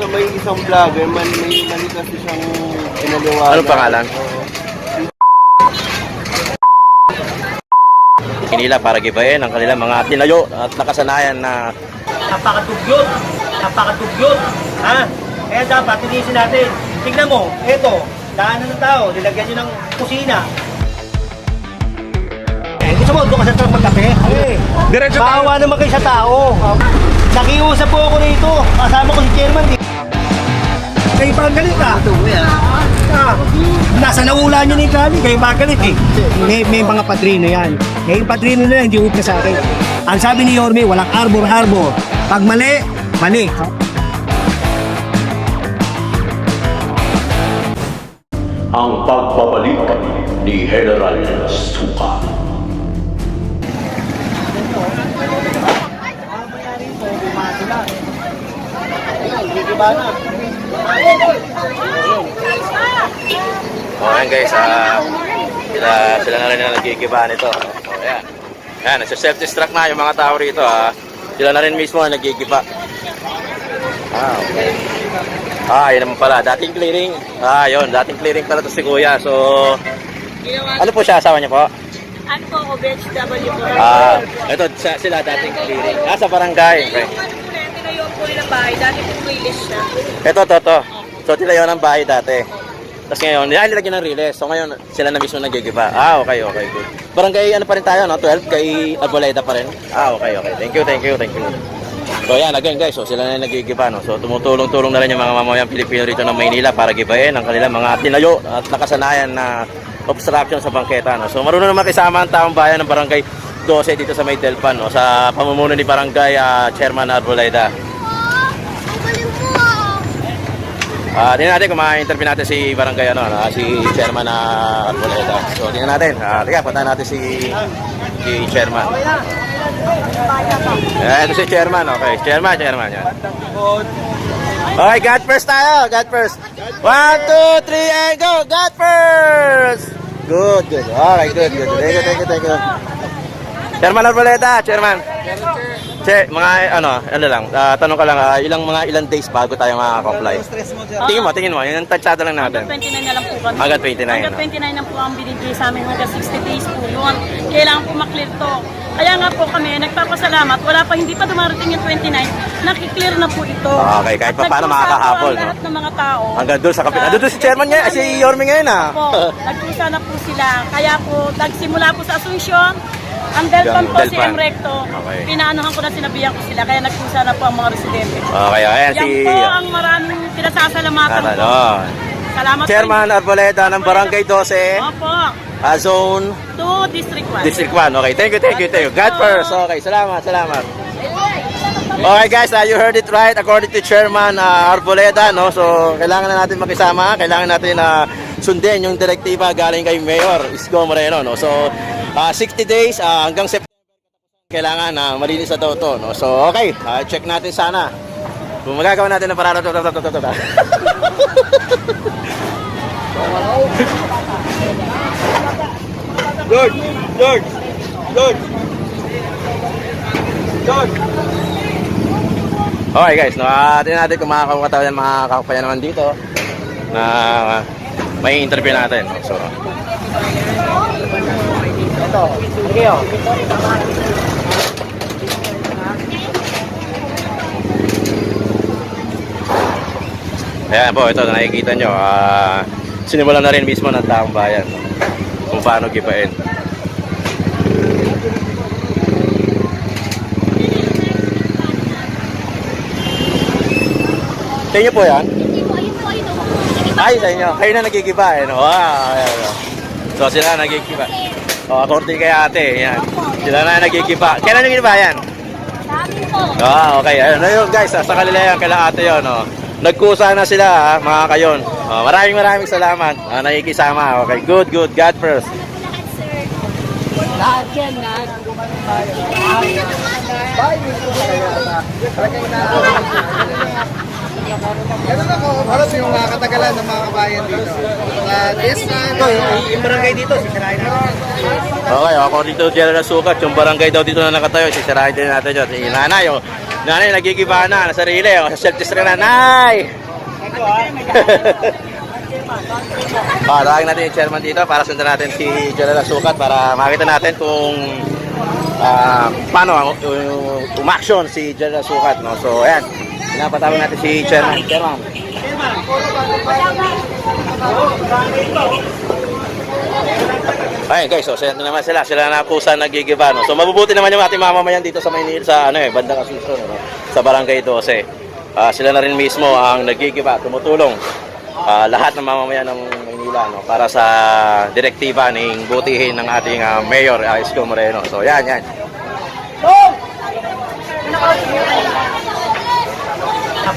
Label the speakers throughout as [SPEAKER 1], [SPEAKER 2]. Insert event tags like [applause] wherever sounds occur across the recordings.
[SPEAKER 1] sa may isang vlogger, man, may mali kasi siyang pinaliwanag.
[SPEAKER 2] Anong pangalan? Hinila para gibayin ang kanilang mga tinayo at nakasanayan na
[SPEAKER 3] Napakatugyot. Napakatugyot. Ha? Kaya dapat tinisin natin. Tingnan mo, eto, daanan ng tao, nilagyan nyo ng kusina. Eh, gusto mo, doon ka sa truck magkape? Eh,
[SPEAKER 4] Diretso tayo.
[SPEAKER 3] Bawa naman kayo sa tao. Nakiusap po ako rito. Kasama ko si chairman. Kayo pa ang galit ah. Ah, nasa naula niyo ni Kali, kayo pa ang galit eh. May, may mga padrino yan. Yung padrino na yan, hindi upna sa akin. Ang sabi ni Yorme, walang arbor-arbor. Pag mali, mali.
[SPEAKER 5] ang pagbabalik ni General Suka.
[SPEAKER 2] O yan guys, ah, sila, sila na rin na nagkikiba nito. O yan. Yan, nagsa-self-destruct na yung mga tao rito. Ah. Sila na rin mismo ang nagkikiba. Ah, okay. Ah, yun naman pala. Dating clearing. Ah, yun. Dating clearing pala to si Kuya. So, ano po siya? Asawa niya po?
[SPEAKER 6] Ano po ako, BHW po.
[SPEAKER 2] Ah, ito sila dating clearing. Ah, sa barangay. Okay.
[SPEAKER 6] Tinayo po nila bahay. Dati po release siya.
[SPEAKER 2] Ito, to, to. So, tila yun ang bahay dati. Tapos ngayon, nilalagyan ng release. So, ngayon, sila na mismo nagigiba. Ah, okay, okay, good. Barangay, ano pa rin tayo, no? 12, kay Arboleda pa rin. Ah, okay, okay. Thank you, thank you, thank you. So, yan, again, guys. So, sila na nagigiba, no? So, tumutulong-tulong na rin yung mga mamamayang Pilipino rito ng Maynila para gibayin ang kanilang mga tinayo at nakasanayan na obstruction sa bangketa, no? So, marunong naman kisama ang taong bayan ng Barangay 12 dito sa May Delpan, no? Sa pamumuno ni Barangay ah, Chairman Arboleda. Ah, tingnan natin kung ma-interview natin si Barangay ano, ano si Chairman na Arboleda. So, tingnan natin. Ah, tiga, punta natin si si Chairman. Eh, ito si Chairman, okay. Chairman, Chairman yan. Okay, God first tayo. God first. One, two, three, and go. God first. Good, good. Alright, good, good. Thank you, thank you, thank you. Chairman Arboleda, Chairman. Che, mga ano, ano lang, ah, tanong ka lang, ah, ilang mga ilang days bago tayo makaka-comply? Tingin mo, tingin mo, yung tatsado lang natin.
[SPEAKER 6] Hanggang 29 na lang po kami.
[SPEAKER 2] Hanggang 29,
[SPEAKER 6] Hanggang
[SPEAKER 2] no?
[SPEAKER 6] 29 na po ang binigay sa amin. Hanggang 60 days po yun. Kailangan po maklear to. Kaya nga po kami, nagpapasalamat. Wala pa, hindi pa dumarating yung 29. Nakiklear na po ito.
[SPEAKER 2] Okay, kahit pa
[SPEAKER 6] At
[SPEAKER 2] paano
[SPEAKER 6] nagkusa po
[SPEAKER 2] makakahabol,
[SPEAKER 6] ang
[SPEAKER 2] no?
[SPEAKER 6] lahat ng mga tao.
[SPEAKER 2] Hanggang doon sa kapit. Doon si Chairman niya, si Yorme ngayon ah.
[SPEAKER 6] po, nagkusa na po sila. Kaya po, nagsimula po sa Asuncion, ang Delpan po si
[SPEAKER 2] Delpan.
[SPEAKER 6] Emrecto.
[SPEAKER 2] Okay.
[SPEAKER 6] Pinaanuhan ko na sinabihan ko sila, kaya nagkusa na po ang mga residente.
[SPEAKER 2] Okay, ayan
[SPEAKER 6] Yan
[SPEAKER 2] si
[SPEAKER 6] po ang maraming pinasasalamatan
[SPEAKER 2] ano,
[SPEAKER 6] ko. Salamat
[SPEAKER 2] Chairman Arboleda ng Barangay 12,
[SPEAKER 6] Opo.
[SPEAKER 2] ah, Zone
[SPEAKER 6] 2 District 1.
[SPEAKER 2] District 1. Okay, thank you, thank you, thank you. God first. Okay, salamat, salamat. Okay guys, uh, you heard it right according to Chairman uh, Arboleda, no? So, kailangan na natin makisama, kailangan natin na sundin yung direktiba galing kay Mayor Isko Moreno, no? So, uh, 60 days uh, hanggang September kailangan na malinis na daw to, no? So, okay, uh, check natin sana. Kung magagawa natin ng to, to, to, to, to, to.
[SPEAKER 1] George! George! George! George!
[SPEAKER 2] Okay guys, no, uh, tingnan natin kung makakatawa yan mga kakupayan naman dito na may interview natin. So,
[SPEAKER 3] Ito, ano kayo?
[SPEAKER 2] Ayan po, ito nakikita nyo. ah sinimulan na rin mismo ng taong bayan kung paano gibain. Sa inyo po yan? Ay, sa inyo. Kayo na nagigiba eh. Wow, no? So sila nagigiba. O, according kay ate, yan. Sila na nagigiba. Kailan nagigiba yan? Ah, okay. Ayun, ayun guys, ah, sa kanila yan, kala ate yun, no. Nagkusa na sila, ha, mga kayon. Oh, maraming maraming salamat. Ah, nakikisama. Okay, good, good. God first.
[SPEAKER 4] Ganun ako, halos yung mga katagalan ng mga kabayan dito. Mga this time,
[SPEAKER 3] Ito, yung, barangay dito, sisirain na.
[SPEAKER 2] Okay, according to General Sukat, yung barangay daw dito na nakatayo, sisirahin din natin yun. Si nanay, oh. Nanay, nagigiba na, nasa sarili. O, self-test ka na, Nay! Ah, [laughs] natin yung chairman dito para sundan natin si General Sukat para makita natin kung ah, paano ang uh, umaksyon si General Sukat. No? So, ayan. Pinapatawag natin si chairman. Chairman. Ayun guys, so sila naman sila, sila na po sa nagigiba, no. So mabubuti naman yung ating mamamayan dito sa Maynila sa ano eh, bandang Asuso, no. Sa Barangay 12. Ah, sila na rin mismo ang nagigiba, tumutulong ah, lahat ng mamamayan ng Maynila no para sa direktiba ng butihin ng ating ah, Mayor uh, Isko Moreno. So yan, yan.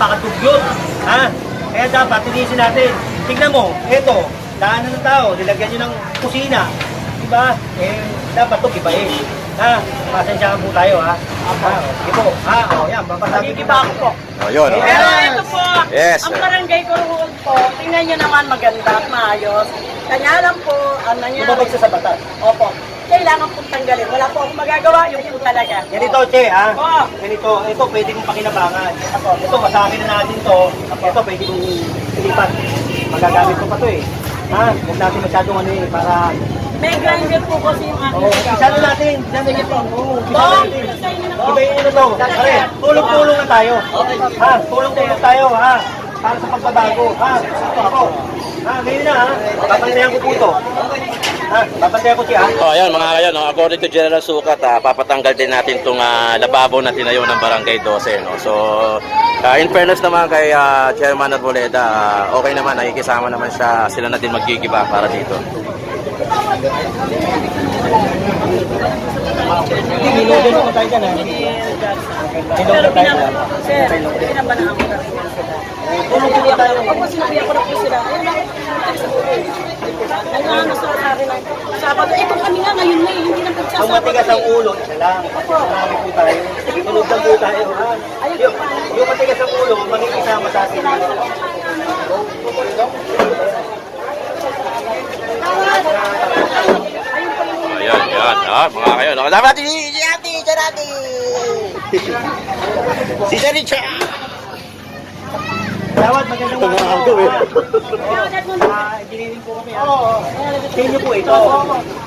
[SPEAKER 3] Napakadugyot. Ha? Kaya dapat tinisin natin. Tingnan mo, eto, daanan ng tao, nilagyan nyo ng kusina. Diba? Eh, dapat to gibahin. Ha? Pasensyahan po tayo, ha? Ha? Sige po. Ha? O, yan, papasabi
[SPEAKER 6] Nagigiba ako po.
[SPEAKER 2] Oh, yun. oh.
[SPEAKER 6] Pero ito po,
[SPEAKER 2] Yes.
[SPEAKER 6] ang barangay Kuruhol po, tingnan nyo naman maganda at maayos. Kanya lang po, ang nangyari.
[SPEAKER 3] Lumabag siya sa batas.
[SPEAKER 6] Opo. Kailangan pong tanggalin. Wala po akong magagawa, yung po talaga.
[SPEAKER 3] Ganito, Che, ha?
[SPEAKER 6] Oo.
[SPEAKER 3] Ganito, ito pwede kong pakinabangan. Ito, masabi na natin to. Ito, pwede kong silipan. Magagamit ko pa to eh. Ha? Huwag natin masyadong ano eh, para...
[SPEAKER 6] May grinder po kasi yung aking
[SPEAKER 3] Oo, oh, isa na natin. Isa na natin. Oo, isa na
[SPEAKER 6] Bong!
[SPEAKER 3] natin. Ibayin nyo na to. Pare, tulong-tulong na tayo. Ha? Tulong-tulong tayo, ha? Para sa pagbabago. Ha? Ako, ako. Ha? Ngayon na, ha? Babantayan ko po ito. Ha? Babantayan ko siya, ha?
[SPEAKER 2] Oh, ayan mga kayo, no, according to General Sukat, ah, papatanggal din natin itong lababo na tinayo ng Barangay 12. No? So, ah, in fairness naman kay ah, Chairman Arboleda, ah, okay naman, nakikisama naman siya, sila na din magigiba para dito.
[SPEAKER 3] Hindi, nilogan naman tayo dyan, ha?
[SPEAKER 6] Pero
[SPEAKER 3] Nilogan tayo dyan.
[SPEAKER 6] Sir, ko na rin yan sila. Tulong-tulong tayo. Pag po sinabihan ko na po sila, ayun lang. Ay, ano sa sabi ng Sabado, kung kami nga ngayon na eh, hindi na
[SPEAKER 3] Ang
[SPEAKER 6] pagsasabado.
[SPEAKER 3] matigas ang ulo, isa lang. Marami po tayo. Tulog lang po tayo, ha? Yung, yung matigas ang ulo, makikisama sa atin.
[SPEAKER 2] Ayan, yan. Ah, mga kayo, no? Dapat si si Ate, si Ate. Si Sir.
[SPEAKER 3] Dawat, magandang
[SPEAKER 2] Ito nga
[SPEAKER 3] araw.
[SPEAKER 2] ako, eh.
[SPEAKER 3] Ah, engineering po kami, ha? Sa inyo po ito.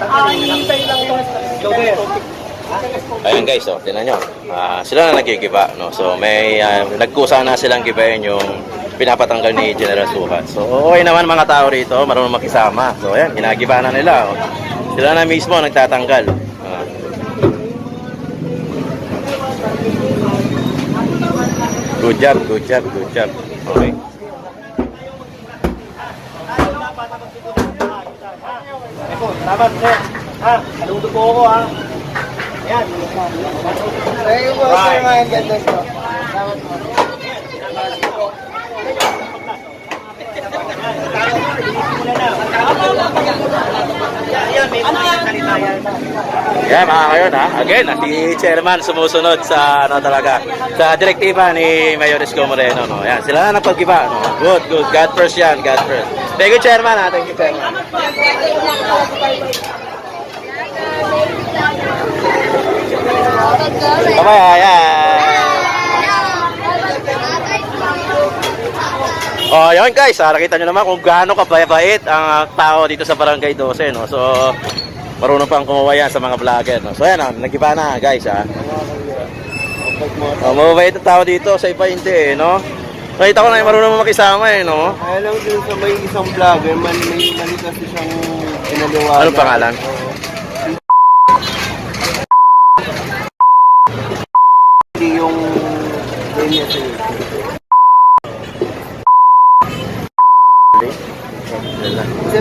[SPEAKER 6] Ah, hinihintay lang ito.
[SPEAKER 3] Jover.
[SPEAKER 2] Ayan guys, oh, tinan nyo. Ah, sila na nagigiba, no? So may ah, nagkusa na silang gibayin yung pinapatanggal ni General Sukat. So okay naman mga tao rito, marunong makisama. So ayan, ginagiba na nila. Oh. Sila na mismo nagtatanggal. Ah. Good job, good job, good job. Okay.
[SPEAKER 3] Eko, dapat, sir. Ha? Saludo po ako, ha? Ayan.
[SPEAKER 4] Thank you po, sir, mga ganda po.
[SPEAKER 3] Ayan, may mga salita yan.
[SPEAKER 2] Yeah, mga kayo na. Again, si Chairman sumusunod sa ano talaga, sa direktiba ni Mayor Isko Moreno, no. Yan, sila na napagkiba, no. Good, good. God first yan, God first. Thank you, Chairman, ha. Thank you, Chairman. Bye-bye, ayan. Oh, yun guys, ah, nakita nyo naman kung gaano kabait ang ah, tao dito sa Barangay 12, no. So, marunong pang kumuha yan sa mga vlogger, no. So, yan, ah, nagiba na, guys, ah. Oh, mababait ang tao dito, sa iba hindi, eh, no. Nakita ko na yung marunong makisama, eh, no.
[SPEAKER 1] Kaya lang din sa may isang vlogger, man, may mali kasi siyang pinaliwanag.
[SPEAKER 2] Anong pangalan?
[SPEAKER 1] Hindi yung linya sa YouTube. Kasi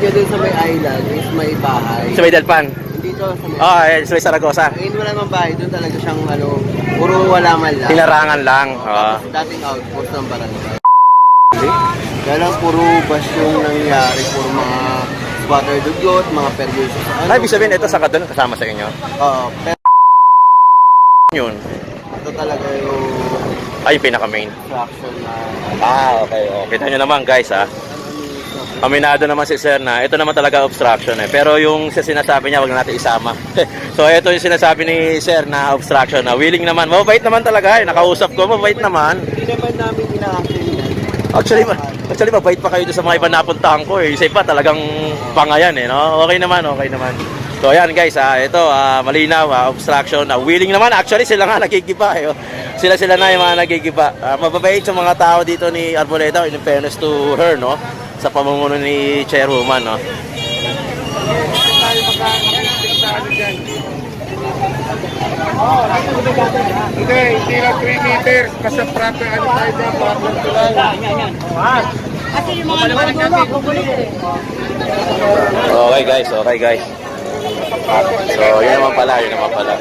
[SPEAKER 1] niya dun sa may island is may bahay.
[SPEAKER 2] Sa may Delpan.
[SPEAKER 1] Dito sa may
[SPEAKER 2] Oh, eh, sa may Saragosa.
[SPEAKER 1] Ngayon wala namang bahay, doon talaga siyang ano, puro wala man lang.
[SPEAKER 2] Hinarangan lang. Oh.
[SPEAKER 1] Tapos dating outpost ng barangay. Kaya lang puro bash yung nangyari, puro mga squatter dugot, mga perverse sa ano.
[SPEAKER 2] Ay, ibig sabihin, ito sa kadun, kasama sa inyo.
[SPEAKER 1] Oo, pero
[SPEAKER 2] Yun.
[SPEAKER 1] ito talaga yung
[SPEAKER 2] Ay, yung pinaka-main.
[SPEAKER 1] fraction na
[SPEAKER 2] Ah, okay. Oh. Kita nyo naman, guys, ah. Aminado naman si Sir na ito naman talaga obstruction eh. Pero yung sa sinasabi niya, wag na natin isama. [laughs] so ito yung sinasabi ni Sir na obstruction na willing naman. Mabait naman talaga eh. Nakausap ko, mabait naman.
[SPEAKER 1] Hindi naman namin ina-actually.
[SPEAKER 2] Actually, ma- actually mabait pa kayo sa mga iba napuntahan ko eh. Isa pa talagang pangayan eh, no? Okay naman, okay naman. So ayan guys, ah, ito ah, malinaw, ah, obstruction, ah, willing naman. Actually sila nga [laughs] nagigiba eh. oh. Sila sila na yung mga nagigiba. Ah, mababait sa mga tao dito ni Arboleda in fairness to her, no? Sa pamumuno ni Chairwoman, no?
[SPEAKER 4] Hindi, hindi lang 3 meters. Basta proper ano tayo dyan, proper tulay.
[SPEAKER 2] Okay guys, okay guys. So, yun naman pala, yun naman pala.